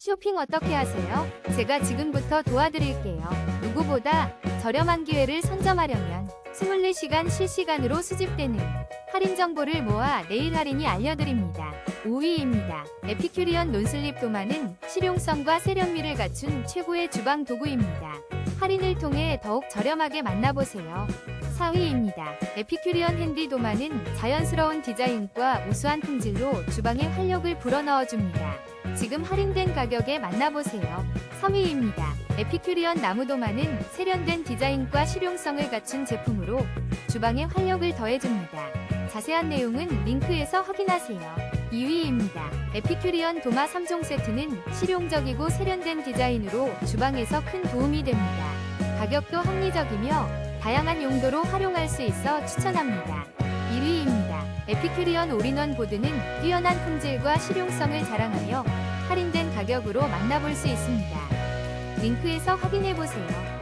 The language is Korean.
쇼핑 어떻게 하세요? 제가 지금부터 도와드릴게요. 누구보다 저렴한 기회를 선점하려면 24시간 실시간으로 수집되는 할인 정보를 모아 내일 할인이 알려드립니다. 5위입니다. 에피큐리언 논슬립 도마는 실용성과 세련미를 갖춘 최고의 주방 도구입니다. 할인을 통해 더욱 저렴하게 만나보세요. 4위입니다. 에피큐리언 핸디 도마는 자연스러운 디자인과 우수한 품질로 주방에 활력을 불어넣어줍니다. 지금 할인된 가격에 만나보세요. 3위입니다. 에피큐리언 나무 도마는 세련된 디자인과 실용성을 갖춘 제품으로 주방에 활력을 더해줍니다. 자세한 내용은 링크에서 확인하세요. 2위입니다. 에피큐리언 도마 3종 세트는 실용적이고 세련된 디자인으로 주방에서 큰 도움이 됩니다. 가격도 합리적이며 다양한 용도로 활용할 수 있어 추천합니다. 1위입니다. 에피큐리언 올인원 보드는 뛰어난 품질과 실용성을 자랑하여 할인된 가격으로 만나볼 수 있습니다. 링크에서 확인해보세요.